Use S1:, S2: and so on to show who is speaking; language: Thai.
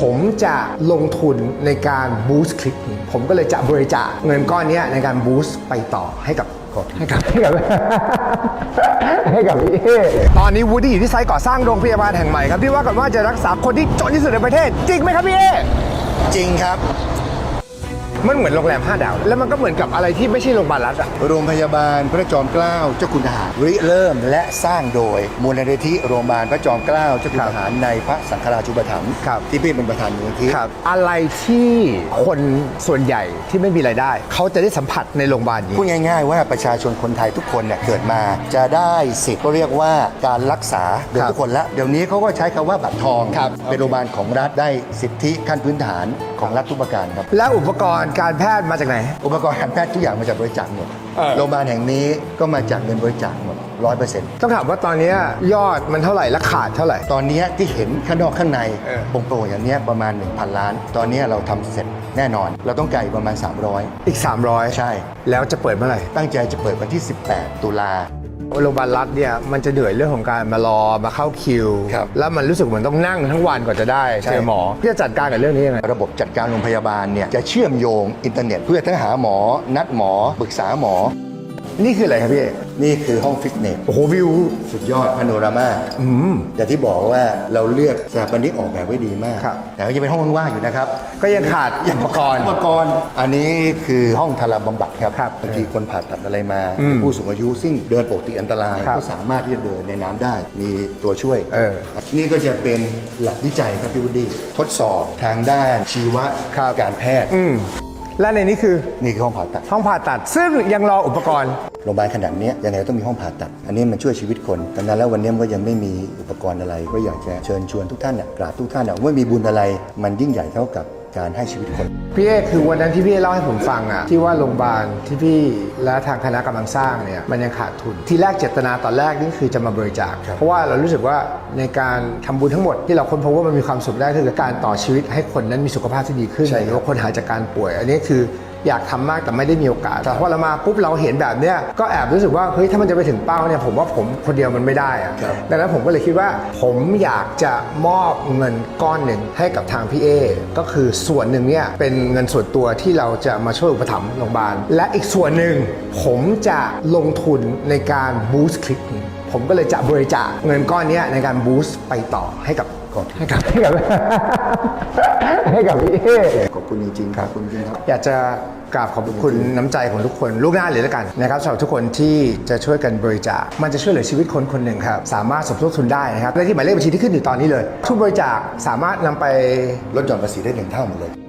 S1: ผมจะลงทุนในการบูสต์คลิปนี้ ผมก็เลยจะบริจาคเงินก้อนเนี้ยในการบูสต์ไปต่อให้กับให้กับให้กับให้กับพี่เอตอนนี้วูดดี้อยู่ที่ไซต์ก่อสร้างโรงพยาบาลแห่งใหม่ครับที่ว่ากันว่าจะรักษาคนที่จนที่สุดในประเทศ จริงไหมครับพี่เอ
S2: จริงครับ
S1: มันเหมือนโรงแรม 5 ดาว แล้วมันก็เหมือนกับอะไรที่ไม่ใช่โรงพยาบาลรัฐอะ
S2: โรงพยาบาลพระจอมเกล้าเจ้าคุณทหารริเริ่มและสร้างโดยมูลนิธิโรงพยาบาลพระจอมเกล้าเจ้าคุณทหารในพระสังฆราชูปถัมภ์
S1: ครับ
S2: ที่พี่เป็นประธานมูลนิธิ
S1: อะไรที่คนส่วนใหญ่ที่ไม่มีรายได้ เขาจะได้สัมผัสในโรงพยาบาลนี้
S2: พูดง่ายๆ ว่าประชาชนคนไทยทุกคนเนี่ยเกิดมาจะได้สิทธิ์ก็เรียกว่าการรักษาโดย
S1: ครับ
S2: ทุกคนละเดี๋ยวนี้เขาก็ใช้คำว่าบัตรทอง
S1: ครับ
S2: เป็นโรงพยาบาลของรัฐได้สิทธิขั้นพื้นฐาน ของรัฐทุกประการครับ
S1: แล้วอุปกรณ์การแพทย์มาจากไหน
S2: อุปกรณ์การแพทย์ทุกอย่างมาจากบริจาคหมด
S1: เออ
S2: โรงพยาบาลแห่งนี้ก็มาจากเงินบริจาคหมดร้อยเปอร์เซ็นต์
S1: ต้องถามว่าตอนเนี้ยยอดมันเท่าไหร่และขาดเท่าไหร่
S2: ตอนนี้ที่เห็นข้างนอกข้างใน
S1: เออ
S2: โปร่งๆอย่างเนี้ยประมาณ 1,000 ล้าน ตอนนี้เราทำเสร็จแน่นอน เราต้องไก่ประมาณ 300
S1: อีก 300
S2: ใช่
S1: แล้วจะเปิดเมื่อไหร่
S2: ตั้งใจจะเปิดวันที่ 18 ตุลา
S1: โรงพยาบาลรัฐเนี่ยมันจะเหนื่อยเรื่องของการมารอมาเข้าคิว
S2: ครับ
S1: แล้วมันรู้สึกเหมือนต้องนั่งทั้งวันกว่าจะได้
S2: ใช่
S1: เจอหมอพี่จะจัดการกับเรื่องนี้ยังไง
S2: ระบบจัดการโรงพยาบาลเนี่ยจะเชื่อมโยงอินเทอร์เน็ต เพื่อทั้งหาหมอ นัดหมอปรึกษาหมอ
S1: นี่คืออะไรครับพี่เอก
S2: นี่คือห้องฟิตเนส
S1: โอ้โหวิว
S2: สุดยอดพาโนรามาแต่ที่บอกว่าเราเลือกสถาปนิกออกแบบไว้ดีมาก
S1: ครับ
S2: แต่ก็จะเป็นห้องว่างๆอยู่นะครับ
S1: ก็ยังขาดอุปกรณ์
S2: อุปกรณ์อันนี้คือห้องทาราบำบัดครับ
S1: ครับ
S2: บางทีคนผ่าตัดอะไรมา
S1: อืม
S2: ผู้สูงอายุซึ่งเดินปกติอันตราย
S1: ครับ
S2: ก็สามารถที่จะเดินในน้ำได้มีตัวช่วย
S1: เออ
S2: นี่ก็จะเป็นหลักวิจัยครับพี่วุฒิทดสอบทางด้านชีวะ
S1: ครับ
S2: การแพทย์
S1: อืม และในนี้คือ
S2: นี่คือห้องผ่าตัด
S1: ห้องผ่าตัด ซึ่งยังรออุปกรณ์
S2: โรงพยาบาลขนาดเนี้ยยังไงก็ต้องมีห้องผ่าตัด อันนี้มันช่วยชีวิตคนแต่นั้นแล้ววันนี้มันก็ยังไม่มีอุปกรณ์อะไร ก็อยากจะเชิญชวนทุกท่านน่ะกราบทุกท่านน่ะว่ามีบุญอะไร มันยิ่งใหญ่เท่ากับ การให้ชีวิตคน
S1: พี่เอกคือวันนั้นที่พี่เล่าให้ผมฟังอะที่ว่าโรงพยาบาลที่พี่และทางคณะกำลังสร้างเนี่ยมันยังขาดทุน ที่แรกเจตนาตอนแรกนี่คือจะมาบริจาค
S2: ครับ
S1: เพราะว่าเรารู้สึกว่าในการทำบุญทั้งหมดที่เราค้นพบว่ามันมีความสุขได้คือการต่อชีวิตให้คนนั้นมีสุขภาพที่ดีขึ้นหรือว่าคนหายจากการป่วย อันนี้คือ อยากทำมากแต่ไม่ได้มีโอกาส แต่พอเรามาปุ๊บเราเห็นแบบเนี้ยก็แอบรู้สึกว่าเฮ้ยถ้ามันจะไปถึงเป้าเนี่ยผมว่าผมคนเดียวมันไม่ได้อะ
S2: ครับ
S1: ดังนั้นผมก็เลยคิดว่า ผมอยากจะมอบเงินก้อนหนึ่งให้กับทางพี่เอก็คือส่วนหนึ่งเนี่ยเป็นเงินส่วนตัวที่เราจะมาช่วยอุปถัมภ์โรงพยาบาลและอีกส่วนหนึ่งผมจะลงทุนในการบูสต์คลิปนี้ ผมก็เลยจะบริจาคเงินก้อนเนี้ยในการบูสต์ไปต่อให้กับ
S2: ขอบคุณ
S1: ให้กับให้กับให้กับพี่เอ
S2: ขอบคุณจริงๆขอบคุณจริงๆครับ
S1: อยากจะกราบขอบคุณน้ำใจของทุกคนลูกหน้าเลยแล้วกันนะครับสำหรับทุกคนที่จะช่วยกันบริจาค มันจะช่วยเหลือชีวิตคนคนหนึ่งครับ สามารถสมทบทุนได้นะครับและที่หมายเลขบัญชีที่ขึ้นอยู่ตอนนี้เลย ทุกบริจาคสามารถนำไป
S2: ลดหย่อนภาษีได้หนึ่งเท่าหมดเลย